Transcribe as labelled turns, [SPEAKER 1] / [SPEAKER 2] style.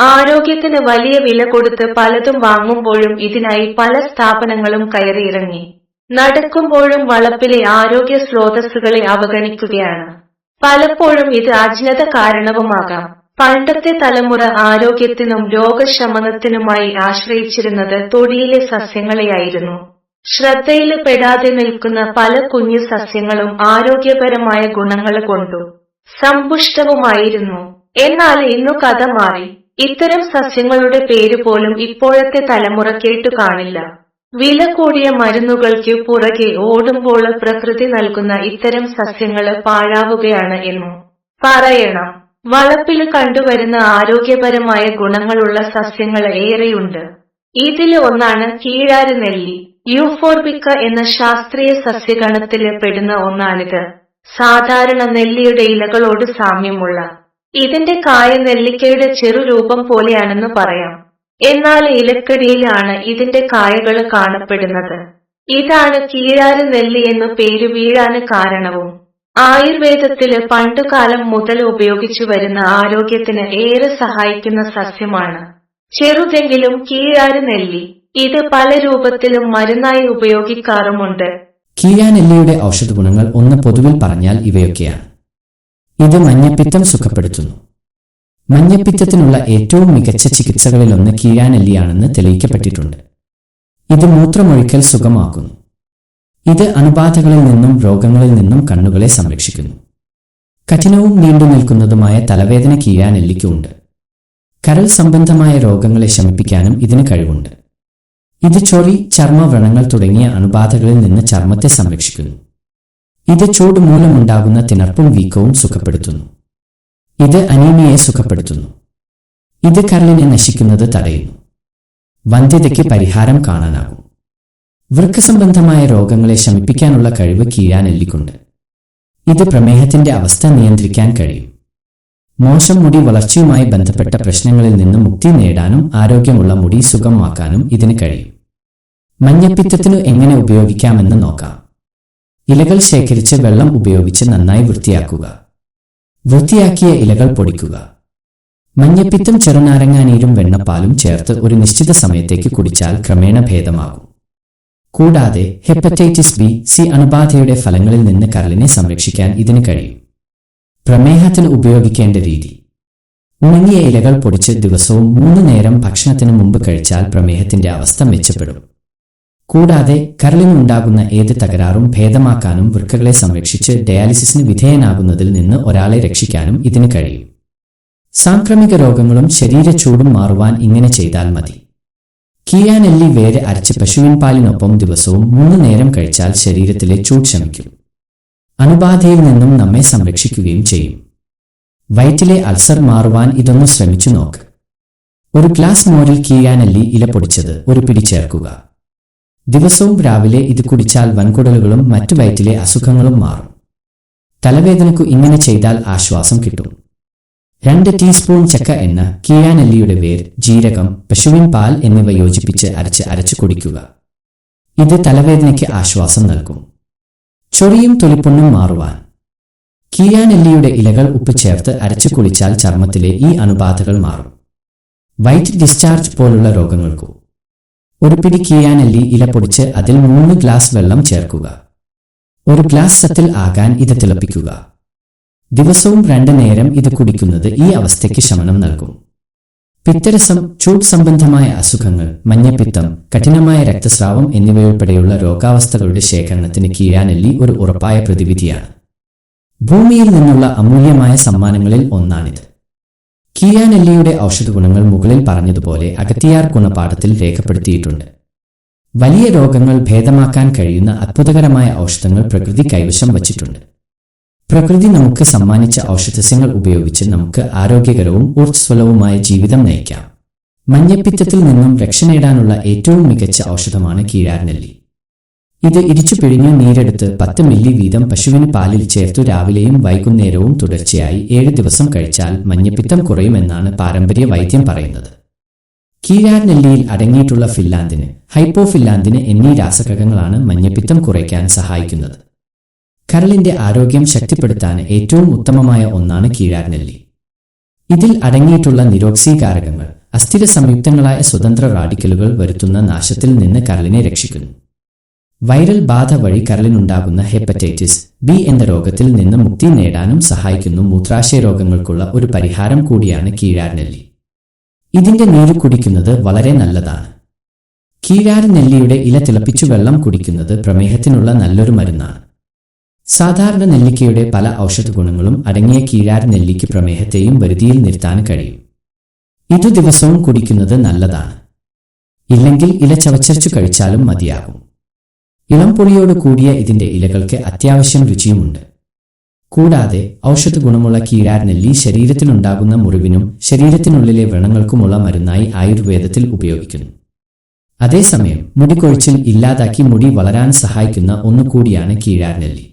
[SPEAKER 1] ആരോഗ്യത്തിന് വലിയ വില കൊടുത്ത് പലതും വാങ്ങുമ്പോഴും ഇതിനായി പല സ്ഥാപനങ്ങളും കയറിയിറങ്ങി. നടക്കുമ്പോഴും വളപ്പിലെ ആരോഗ്യ സ്രോതസ്സുകളെ അവഗണിക്കുകയാണ്. പലപ്പോഴും ഇത് അജ്ഞത കാരണവുമാകാം. പണ്ടത്തെ തലമുറ ആരോഗ്യത്തിനും രോഗശമനത്തിനുമായി ആശ്രയിച്ചിരുന്നത് തൊടിയിലെ സസ്യങ്ങളെയായിരുന്നു. ശ്രദ്ധയിൽ പെടാതെ നിൽക്കുന്ന പല കുഞ്ഞു സസ്യങ്ങളും ആരോഗ്യപരമായ ഗുണങ്ങൾ കൊണ്ടു സമ്പുഷ്ടവുമായിരുന്നു. എന്നാൽ ഇന്നു കഥ മാറി. ഇത്തരം സസ്യങ്ങളുടെ പേര് പോലും ഇപ്പോഴത്തെ തലമുറ കേട്ടു കാണില്ല. വില കൂടിയ മരുന്നുകൾക്ക് പുറകെ ഓടുമ്പോൾ പ്രകൃതി നൽകുന്ന ഇത്തരം സസ്യങ്ങൾ പാഴാവുകയാണ് എന്നു. പറയണം. വളപ്പിൽ കണ്ടുവരുന്ന ആരോഗ്യപരമായ ഗുണങ്ങളുള്ള സസ്യങ്ങൾ ഏറെയുണ്ട്. ഇതിൽ ഒന്നാണ് കീഴാര് നെല്ലി. യൂഫോർബിക്ക എന്ന ശാസ്ത്രീയ സസ്യഗണത്തിൽ പെടുന്ന ഒന്നാണിത്. സാധാരണ നെല്ലിയുടെ ഇലകളോട് സാമ്യമുള്ള ഇതിന്റെ കായ നെല്ലിക്കയുടെ ചെറുരൂപം പോലെയാണെന്ന് പറയാം. എന്നാൽ ഇലക്കടിയിലാണ് ഇതിന്റെ കായകൾ കാണപ്പെടുന്നത്. ഇതാണ് കീഴാര് നെല്ലി എന്നു പേര് വീഴാന് കാരണവും. ആയുർവേദത്തിൽ പണ്ടുകാലം മുതൽ ഉപയോഗിച്ചു വരുന്ന ആരോഗ്യത്തിന് ഏറെ സഹായിക്കുന്ന സസ്യമാണ്. ചെറുതെങ്കിലും കീഴാര് നെല്ലി. ഇത് പല രൂപത്തിലും മരുന്നായി ഉപയോഗിക്കാറുമുണ്ട്.
[SPEAKER 2] കീഴാനെല്ലിയുടെ ഔഷധ ഗുണങ്ങൾ ഒന്ന് പൊതുവിൽ പറഞ്ഞാൽ ഇവയൊക്കെയാണ്. ഇത് മഞ്ഞപ്പിത്തം സുഖപ്പെടുത്തുന്നു. മഞ്ഞപ്പിത്തത്തിനുള്ള ഏറ്റവും മികച്ച ചികിത്സകളിലൊന്ന് കീഴാനെല്ലിയാണെന്ന് തെളിയിക്കപ്പെട്ടിട്ടുണ്ട്. ഇത് മൂത്രമൊഴിക്കൽ സുഖമാക്കുന്നു. ഇത് അണുബാധകളിൽ നിന്നും രോഗങ്ങളിൽ നിന്നും കണ്ണുകളെ സംരക്ഷിക്കുന്നു. കഠിനവും നീണ്ടു നിൽക്കുന്നതുമായ തലവേദന കീഴാനെല്ലിക്കുണ്ട് കരൾ സംബന്ധമായ രോഗങ്ങളെ ശമിപ്പിക്കാനും ഇതിന് കഴിവുണ്ട്. ഇത് ചൊറി ചർമ്മവ്രണങ്ങൾ തുടങ്ങിയ അണുബാധകളിൽ നിന്ന് ചർമ്മത്തെ സംരക്ഷിക്കുന്നു. ഇത് ചൂട് മൂലമുണ്ടാകുന്ന തിണർപ്പും വീക്കവും സുഖപ്പെടുത്തുന്നു. ഇത് അനീമിയെ സുഖപ്പെടുത്തുന്നു. ഇത് കരളിനെ നശിക്കുന്നത് തടയുന്നു. വന്ധ്യതയ്ക്ക് പരിഹാരം കാണാനാകും. വൃക്ക സംബന്ധമായ രോഗങ്ങളെ ശമിപ്പിക്കാനുള്ള കഴിവ് കീഴാനെല്ലിക്കുണ്ട് ഇത് പ്രമേഹത്തിന്റെ അവസ്ഥ നിയന്ത്രിക്കാൻ കഴിയും. മോശം മുടി വളർച്ചയുമായി ബന്ധപ്പെട്ട പ്രശ്നങ്ങളിൽ നിന്ന് മുക്തി നേടാനും ആരോഗ്യമുള്ള മുടി സുഖമാക്കാനും ഇതിന് കഴിയും. മഞ്ഞപ്പിത്തത്തിനു എങ്ങനെ ഉപയോഗിക്കാമെന്ന് നോക്കാം. ഇലകൾ ശേഖരിച്ച് വെള്ളം ഉപയോഗിച്ച് നന്നായി വൃത്തിയാക്കുക. വൃത്തിയാക്കിയ ഇലകൾ പൊടിക്കുക. മഞ്ഞപ്പിത്തും ചെറുനാരങ്ങാനീരും വെണ്ണപ്പാലും ചേർത്ത് ഒരു നിശ്ചിത സമയത്തേക്ക് കുടിച്ചാൽ ക്രമേണ ഭേദമാകും. കൂടാതെ ഹെപ്പറ്റൈറ്റിസ് ബി സി അണുബാധയുടെ ഫലങ്ങളിൽ നിന്ന് കരളിനെ സംരക്ഷിക്കാൻ ഇതിന് കഴിയും. പ്രമേഹത്തിന് ഉപയോഗിക്കേണ്ട രീതി. ഉണങ്ങിയ ഇലകൾ പൊടിച്ച് ദിവസവും മൂന്ന് നേരം ഭക്ഷണത്തിന് മുമ്പ് കഴിച്ചാൽ പ്രമേഹത്തിന്റെ അവസ്ഥ മെച്ചപ്പെടും. കൂടാതെ കരളിനുണ്ടാകുന്ന ഏത് തകരാറും ഭേദമാക്കാനും വൃക്കകളെ സംരക്ഷിച്ച് ഡയാലിസിസിന് വിധേയനാകുന്നതിൽ നിന്ന് ഒരാളെ രക്ഷിക്കാനും ഇതിന് കഴിയും. സാംക്രമിക രോഗങ്ങളും ശരീരച്ചൂടും മാറുവാൻ ഇങ്ങനെ ചെയ്താൽ മതി. കിയാനെല്ലി വേര് അരച്ച് പശുവിൻ പാലിനൊപ്പം ദിവസവും മൂന്ന് നേരം കഴിച്ചാൽ ശരീരത്തിലെ ചൂട് ശമിക്കും. അണുബാധയിൽ നിന്നും നമ്മെ സംരക്ഷിക്കുകയും ചെയ്യും. വയറ്റിലെ അൾസർ മാറുവാൻ ഇതൊന്ന് ശ്രമിച്ചു നോക്ക്. ഒരു ഗ്ലാസ് മോരിൽ കീയാനല്ലി ഇല പൊടിച്ചത് ഒരു പിടി ചേർക്കുക. ദിവസവും രാവിലെ ഇത് കുടിച്ചാൽ വൻകുടലുകളും മറ്റു വയറ്റിലെ അസുഖങ്ങളും മാറും. തലവേദനക്കു ഇങ്ങനെ ചെയ്താൽ ആശ്വാസം കിട്ടും. രണ്ട് ടീസ്പൂൺ ചക്ക എണ്ണ കീഴാനെല്ലിയുടെ വേർ ജീരകം പശുവിൻ പാൽ എന്നിവ യോജിപ്പിച്ച് അരച്ച് അരച്ചു കുടിക്കുക. ഇത് തലവേദനയ്ക്ക് ആശ്വാസം നൽകും. ചൊറിയും തൊലിപ്പൊണ്ണും മാറുവാൻ. കീഴാനെല്ലിയുടെ ഇലകൾ ഉപ്പ് ചേർത്ത് അരച്ചു കുളിച്ചാൽ ചർമ്മത്തിലെ ഈ അണുബാധകൾ മാറും. വൈറ്റ് ഡിസ്ചാർജ് പോലുള്ള രോഗങ്ങൾക്കു. ഒരു പിടി കീഴാനല്ലി ഇല പൊടിച്ച് അതിൽ മൂന്ന് ഗ്ലാസ് വെള്ളം ചേർക്കുക. ഒരു ഗ്ലാസ് സത്തിൽ ആകാൻ ഇത് തിളപ്പിക്കുക. ദിവസവും രണ്ടു നേരം ഇത് കുടിക്കുന്നത് ഈ അവസ്ഥയ്ക്ക് ശമനം നൽകും. പിത്തരസം ചൂട് സംബന്ധമായ അസുഖങ്ങൾ മഞ്ഞപ്പിത്തം കഠിനമായ രക്തസ്രാവം എന്നിവയുൾപ്പെടെയുള്ള രോഗാവസ്ഥകളുടെ ശേഖരണത്തിന് കീഴാനെല്ലി ഒരു ഉറപ്പായ പ്രതിവിധിയാണ്. ഭൂമിയിൽ നിന്നുള്ള അമൂല്യമായ സമ്മാനങ്ങളിൽ ഒന്നാണിത്. കീഴാനെല്ലിയുടെ ഔഷധഗുണങ്ങൾ മുകളിൽ പറഞ്ഞതുപോലെ അകത്തിയാർ ഗുണപാഠത്തിൽ രേഖപ്പെടുത്തിയിട്ടുണ്ട്. വലിയ രോഗങ്ങൾ ഭേദമാക്കാൻ കഴിയുന്ന അത്ഭുതകരമായ ഔഷധങ്ങൾ പ്രകൃതി കൈവശം വച്ചിട്ടുണ്ട്. പ്രകൃതി നമുക്ക് സമ്മാനിച്ച ഔഷധസ്യങ്ങൾ ഉപയോഗിച്ച് നമുക്ക് ആരോഗ്യകരവും ഊർജസ്വലവുമായ ജീവിതം നയിക്കാം. മഞ്ഞപ്പിത്തത്തിൽ നിന്നും രക്ഷ നേടാനുള്ള ഏറ്റവും മികച്ച ഔഷധമാണ് കീഴാർനെല്ലി ഇത് ഇടിച്ചു പിഴിഞ്ഞ് നീരെടുത്ത് പത്ത് മില്ലി വീതം പശുവിന് പാലിൽ ചേർത്തു രാവിലെയും വൈകുന്നേരവും തുടർച്ചയായി ഏഴ് ദിവസം കഴിച്ചാൽ മഞ്ഞപ്പിത്തം കുറയുമെന്നാണ് പാരമ്പര്യ വൈദ്യം പറയുന്നത്. കീഴാർനെല്ലിയിൽ അടങ്ങിയിട്ടുള്ള ഫില്ലാന്തിന് ഹൈപ്പോഫില്ലാന്തിന് എന്നീ രാസഘടകങ്ങളാണ് മഞ്ഞപ്പിത്തം കുറയ്ക്കാൻ സഹായിക്കുന്നത്. കരളിന്റെ ആരോഗ്യം ശക്തിപ്പെടുത്താൻ ഏറ്റവും ഉത്തമമായ ഒന്നാണ് കീഴാർനെല്ലി ഇതിൽ അടങ്ങിയിട്ടുള്ള നിരോക്സീകാരകങ്ങൾ അസ്ഥിര സംയുക്തങ്ങളായ സ്വതന്ത്ര റാഡിക്കലുകൾ വരുത്തുന്ന നാശത്തിൽ നിന്ന് കരളിനെ രക്ഷിക്കുന്നു. വൈറൽ ബാധ വഴി കരളിനുണ്ടാകുന്ന ഹെപ്പറ്റൈറ്റിസ് ബി എന്ന രോഗത്തിൽ നിന്ന് മുക്തി നേടാനും സഹായിക്കുന്നു. മൂത്രാശയ രോഗങ്ങൾക്കുള്ള ഒരു പരിഹാരം കൂടിയാണ് കീഴാർനെല്ലി. ഇതിന്റെ നീര് കുടിക്കുന്നത് വളരെ നല്ലതാണ്. കീഴാർ നെല്ലിയുടെ ഇല തിളപ്പിച്ചു വെള്ളം കുടിക്കുന്നത് പ്രമേഹത്തിനുള്ള നല്ലൊരു മരുന്നാണ്. സാധാരണ നെല്ലിക്കയുടെ പല ഔഷധ ഗുണങ്ങളും അടങ്ങിയ കീഴാർ നെല്ലിക്ക് പ്രമേഹത്തെയും വരുതിയിൽ നിർത്താൻ കഴിയും. ഇതു ദിവസവും കുടിക്കുന്നത് നല്ലതാണ്. ഇല്ലെങ്കിൽ ഇല ചവച്ചരച്ചു കഴിച്ചാലും മതിയാകും. ഇളം പൊടിയോട് കൂടിയ ഇതിന്റെ ഇലകൾക്ക് അത്യാവശ്യം രുചിയുമുണ്ട്. കൂടാതെ ഔഷധ ഗുണമുള്ള കീഴാർ നെല്ലി ശരീരത്തിനുണ്ടാകുന്ന മുറിവിനും ശരീരത്തിനുള്ളിലെ വ്രണങ്ങൾക്കുമുള്ള മരുന്നായി ആയുർവേദത്തിൽ ഉപയോഗിക്കുന്നു. അതേസമയം മുടികൊഴിച്ചിൽ ഇല്ലാതാക്കി മുടി വളരാൻ സഹായിക്കുന്ന ഒന്നുകൂടിയാണ് കീഴാർ നെല്ലി